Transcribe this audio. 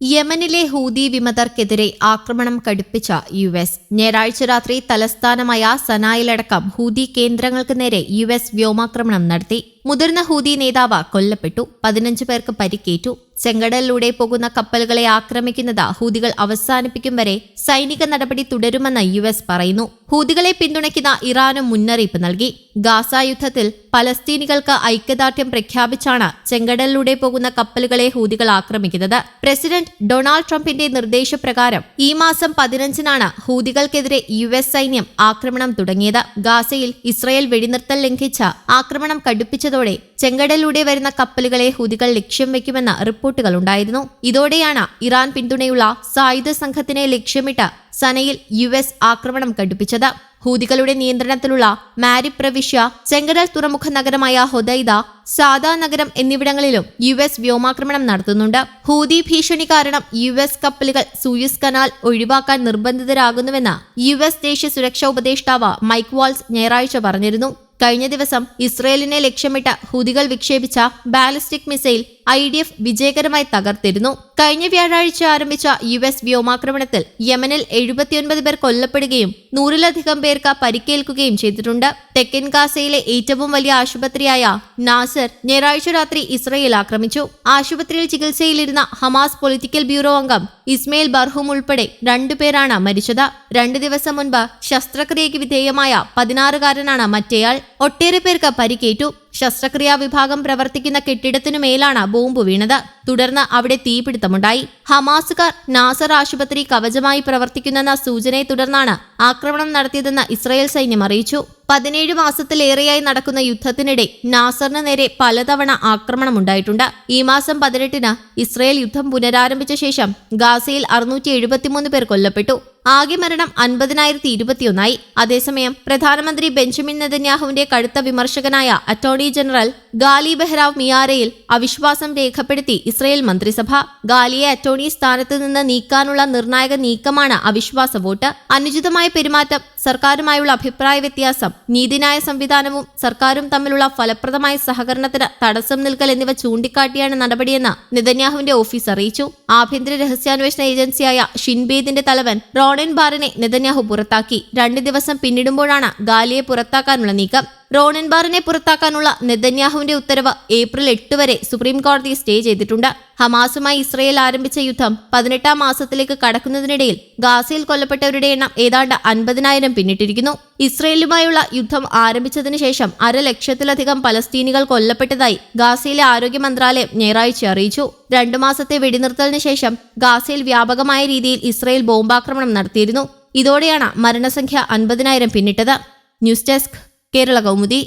യമനിലെ ഹൂതി വിമതർക്കെതിരെ ആക്രമണം കടുപ്പിച്ച U S. ഞായറാഴ്ച രാത്രി തലസ്ഥാനമായ സനായിലടക്കം ഹൂതി കേന്ദ്രങ്ങൾക്ക് നേരെ യു എസ് വ്യോമാക്രമണം നടത്തി. മുതിർന്ന ഹൂതി നേതാവ് കൊല്ലപ്പെട്ടു. പതിനഞ്ച് പേർക്ക് പരിക്കേറ്റു. ചെങ്കടലിലൂടെ പോകുന്ന കപ്പലുകളെ ആക്രമിക്കുന്നത് ഹൂതികൾ അവസാനിപ്പിക്കും വരെ സൈനിക നടപടി തുടരുമെന്ന് യു എസ് പറയുന്നു. ഹൂതികളെ പിന്തുണയ്ക്കുന്ന ഇറാനും മുന്നറിയിപ്പ് നൽകി. ഗാസ യുദ്ധത്തിൽ പലസ്തീനികൾക്ക് ഐക്യദാർഢ്യം പ്രഖ്യാപിച്ചാണ് ചെങ്കടലിലൂടെ പോകുന്ന കപ്പലുകളെ ഹൂതികൾ ആക്രമിക്കുന്നത്. പ്രസിഡന്റ് ഡൊണാൾഡ് ട്രംപിന്റെ നിർദ്ദേശപ്രകാരം ഈ മാസം പതിനഞ്ചിനാണ് ഹൂതികൾക്കെതിരെ യു എസ് സൈന്യം ആക്രമണം തുടങ്ങിയത്. ഗാസയിൽ ഇസ്രയേൽ വെടിനിർത്തൽ ലംഘിച്ച ആക്രമണം കടുപ്പിച്ചതോടെ ചെങ്കടലിലൂടെ വരുന്ന കപ്പലുകളെ ഹൂതികൾ ലക്ഷ്യം വെക്കുമെന്ന റിപ്പോർട്ടുകൾ ഉണ്ടായിരുന്നു. ഇതോടെയാണ് ഇറാൻ പിന്തുണയുള്ള സായുധ സംഘത്തിനെ ലക്ഷ്യമിട്ട് സനയിൽ യു ആക്രമണം കടുപ്പിച്ചത് ഹൂതികളുടെ നിയന്ത്രണത്തിലുള്ള മാരി പ്രവിശ്യ ചെങ്കടൽ തുറമുഖ നഗരമായ ഹൊദൈദ സാദാ നഗരം എന്നിവിടങ്ങളിലും യു എസ് വ്യോമാക്രമണം നടത്തുന്നുണ്ട്. ഹൂതി ഭീഷണി കാരണം യു എസ് കപ്പലുകൾ സൂയസ് കനാൽ ഒഴിവാക്കാൻ നിർബന്ധിതരാകുന്നുവെന്ന് യു എസ് ദേശീയ സുരക്ഷാ ഉപദേഷ്ടാവ് മൈക്ക് വാൾസ് ഞായറാഴ്ച പറഞ്ഞിരുന്നു. കഴിഞ്ഞ ദിവസം ഇസ്രയേലിനെ ലക്ഷ്യമിട്ട് ഹുദികൾ വിക്ഷേപിച്ച ballistic missile I D F വിജയകരമായി തകർത്തിരുന്നു. കഴിഞ്ഞ വ്യാഴാഴ്ച ആരംഭിച്ച യു എസ് വ്യോമാക്രമണത്തിൽ യമനിൽ എഴുപത്തിയൊൻപത് പേർ കൊല്ലപ്പെടുകയും നൂറിലധികം പേർക്ക് പരിക്കേൽക്കുകയും ചെയ്തിട്ടുണ്ട്. തെക്കൻ ഗാസയിലെ ഏറ്റവും വലിയ ആശുപത്രിയായ നാസർ ഞായറാഴ്ച രാത്രി ഇസ്രയേൽ ആക്രമിച്ചു. ആശുപത്രിയിൽ ചികിത്സയിലിരുന്ന ഹമാസ് പൊളിറ്റിക്കൽ ബ്യൂറോ അംഗം ഇസ്മയിൽ ബർഹും ഉൾപ്പെടെ രണ്ടുപേരാണ് മരിച്ചത്. രണ്ടു ദിവസം മുൻപ് ശസ്ത്രക്രിയയ്ക്ക് വിധേയമായ പതിനാറുകാരനാണ് മറ്റേയാൾ. ഒട്ടേറെ പേർക്ക് പരിക്കേറ്റു. ശസ്ത്രക്രിയാ വിഭാഗം പ്രവർത്തിക്കുന്ന കെട്ടിടത്തിനു മേലാണ് ബോംബ് വീണത്. തുടർന്ന് അവിടെ തീപിടുത്തമുണ്ടായി. ഹമാസുകാർ നാസർ ആശുപത്രി കവചമായി പ്രവർത്തിക്കുന്നെന്ന സൂചനയെ തുടർന്നാണ് ആക്രമണം നടത്തിയതെന്ന് ഇസ്രായേൽ സൈന്യം അറിയിച്ചു. പതിനേഴ് മാസത്തിലേറെയായി നടക്കുന്ന യുദ്ധത്തിനിടെ നാസറിന് നേരെ പലതവണ ആക്രമണമുണ്ടായിട്ടുണ്ട് ഈ മാസം പതിനെട്ടിന് ഇസ്രായേൽ യുദ്ധം പുനരാരംഭിച്ച ശേഷം ഗാസയിൽ അറുന്നൂറ്റി പേർ കൊല്ലപ്പെട്ടു. ആകെ മരണം അൻപതിനായിരത്തി ഇരുപത്തിയൊന്നായി. അതേസമയം പ്രധാനമന്ത്രി ബെഞ്ചമിൻ നെതന്യാഹുവിന്റെ കടുത്ത വിമർശകനായ അറ്റോർണി ജനറൽ ഗാലി ബെഹ്റാവ് മിയാരയിൽ അവിശ്വാസം രേഖപ്പെടുത്തി ഇസ്രയേൽ മന്ത്രിസഭ. ഗാലിയെ അറ്റോർണി സ്ഥാനത്ത് നിന്ന് നീക്കാനുള്ള നിർണായക നീക്കമാണ് അവിശ്വാസ വോട്ട്. അനുചിതമായ പെരുമാറ്റം സർക്കാരുമായുള്ള അഭിപ്രായ വ്യത്യാസം നീതിന്യായ സംവിധാനവും സർക്കാരും തമ്മിലുള്ള ഫലപ്രദമായ സഹകരണത്തിന് തടസ്സം നിൽക്കൽ എന്നിവ ചൂണ്ടിക്കാട്ടിയാണ് നടപടിയെന്ന് നെതന്യാഹുവിന്റെ ഓഫീസ് അറിയിച്ചു. ആഭ്യന്തര രഹസ്യാന്വേഷണ ഏജൻസിയായ ഷിൻബേദിന്റെ തലവൻ റോണൻ ബാറിനെ നെതന്യാഹു പുറത്താക്കി. രണ്ട് ദിവസം പിന്നിടുമ്പോഴാണ് ഗാലിയെ പുറത്താക്കാനുള്ള നീക്കം. റോണൻ ബാറിനെ പുറത്താക്കാനുള്ള നെതന്യാഹുവിന്റെ ഉത്തരവ് ഏപ്രിൽ എട്ട് വരെ സുപ്രീം കോടതി സ്റ്റേ ചെയ്തിട്ടുണ്ട്. ഹമാസുമായി ഇസ്രയേൽ ആരംഭിച്ച യുദ്ധം പതിനെട്ടാം മാസത്തിലേക്ക് കടക്കുന്നതിനിടയിൽ ഗാസയിൽ കൊല്ലപ്പെട്ടവരുടെ എണ്ണം ഏതാണ്ട് അൻപതിനായിരം പിന്നിട്ടിരിക്കുന്നു. ഇസ്രയേലുമായുള്ള യുദ്ധം ആരംഭിച്ചതിന് ശേഷം അരലക്ഷത്തിലധികം പലസ്തീനികൾ കൊല്ലപ്പെട്ടതായി ഗാസയിലെ ആരോഗ്യ മന്ത്രാലയം ഞായറാഴ്ച അറിയിച്ചു. രണ്ടു മാസത്തെ വെടിനിർത്തലിന് ശേഷം ഗാസയിൽ വ്യാപകമായ രീതിയിൽ ഇസ്രയേൽ ബോംബാക്രമണം നടത്തിയിരുന്നു. ഇതോടെയാണ് മരണസംഖ്യ അൻപതിനായിരം പിന്നിട്ടത്. News desk Kerala Kaumudi